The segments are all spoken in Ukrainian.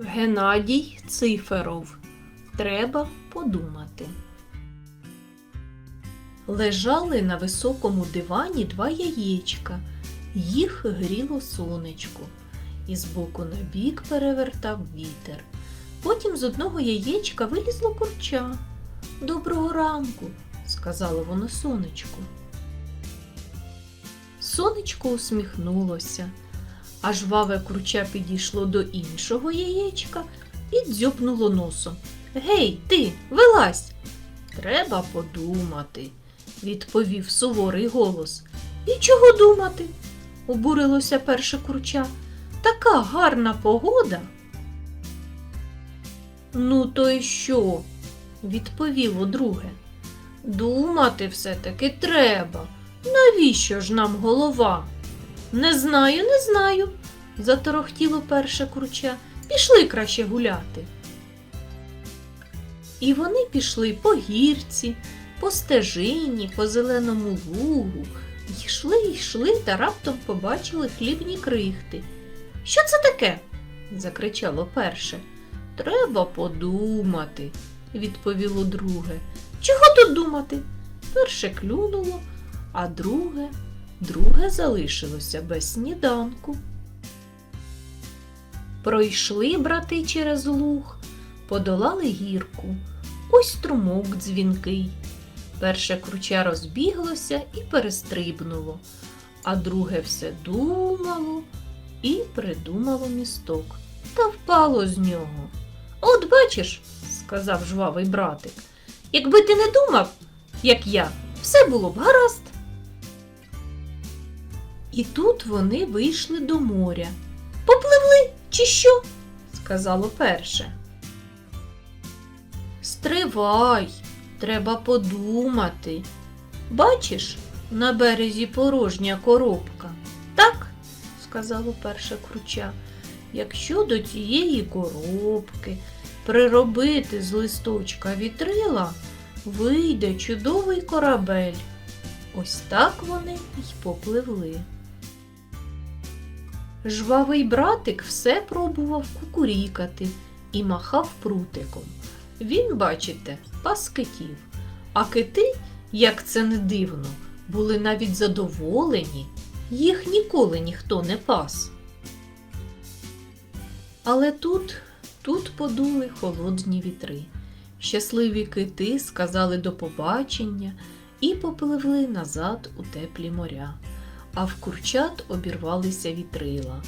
Геннадій Циферов. Треба подумати. Лежали на високому дивані два яєчка. Їх гріло сонечко. І збоку на бік перевертав вітер. Потім з одного яєчка вилізло курча. Доброго ранку, сказало воно сонечку. Сонечко усміхнулося, а жваве курча підійшло до іншого яєчка і дзьобнуло носом. Гей, ти, вилазь! Треба подумати, відповів суворий голос. І чого думати? обурилося перше курча. Така гарна погода. Ну, то й що? відповіло друге. Думати все-таки треба. Навіщо ж нам голова? Не знаю, не знаю, заторохтіло перше курча. Пішли краще гуляти. І вони пішли по гірці, по стежині, по зеленому лугу. Йшли, йшли та раптом побачили хлібні крихти. Що це таке? закричало перше. Треба подумати, відповіло друге. Чого тут думати? Перше клюнуло, а друге, друге залишилося без сніданку. Пройшли брати через луг, подолали гірку. Ось струмок дзвінкий. Перше круча розбіглося і перестрибнуло, а друге все думало і придумало місток та впало з нього. От бачиш, сказав жвавий братик, якби ти не думав, як я, все було б гаразд. І тут вони вийшли до моря. Попливли, чи що? сказало перше. Стривай, треба подумати. Бачиш, на березі порожня коробка. Так, сказало перше круча. Якщо до цієї коробки приробити з листочка вітрила, вийде чудовий корабель. Ось так вони й попливли. Жвавий братик все пробував кукурікати і махав прутиком. Він, бачите, пас китів, а кити, як це не дивно, були навіть задоволені, їх ніколи ніхто не пас. Але тут, тут подули холодні вітри. Щасливі кити сказали до побачення і попливли назад у теплі моря, а в курчат обірвалися вітрила,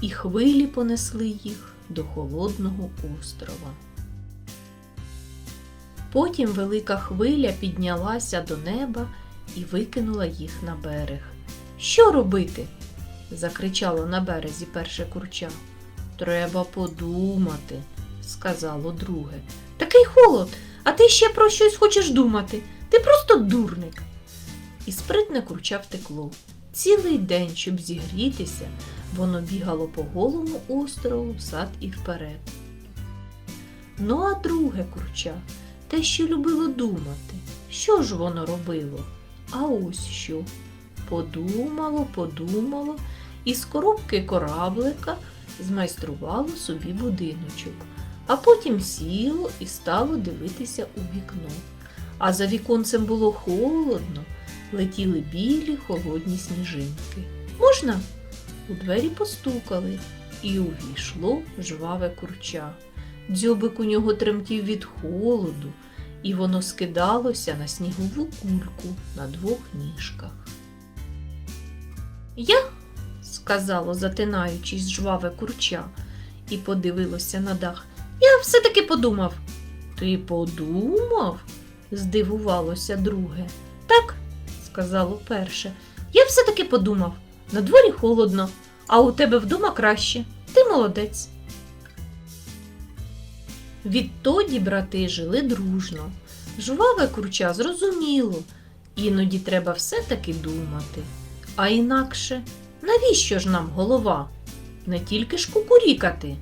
і хвилі понесли їх до холодного острова. Потім велика хвиля піднялася до неба і викинула їх на берег. Що робити? закричало на березі перше курча. Треба подумати, сказало друге. Такий холод, а ти ще про щось хочеш думати. Ти просто дурник. І спритне курча втекло. Цілий день, щоб зігрітися, воно бігало по голому острову взад і вперед. Ну, а друге курча, те, що любило думати, що ж воно робило? А ось що. Подумало, подумало, і з коробки кораблика змайструвало собі будиночок, а потім сіло і стало дивитися у вікно. А за віконцем було холодно, летіли білі холодні сніжинки. Можна? У двері постукали, і увійшло жваве курча. Дзьобик у нього тремтів від холоду, і воно скидалося на снігову кульку на двох ніжках. Я, сказало, затинаючись жваве курча, і подивилося на дах. Я все-таки подумав. Ти подумав? здивувалося друге. Так, сказало перше. Я все-таки подумав. На дворі холодно, а у тебе вдома краще. Ти молодець. Відтоді брати жили дружно. Жваве курча зрозуміло, іноді треба все-таки думати. А інакше, навіщо ж нам голова? Не тільки ж кукурікати.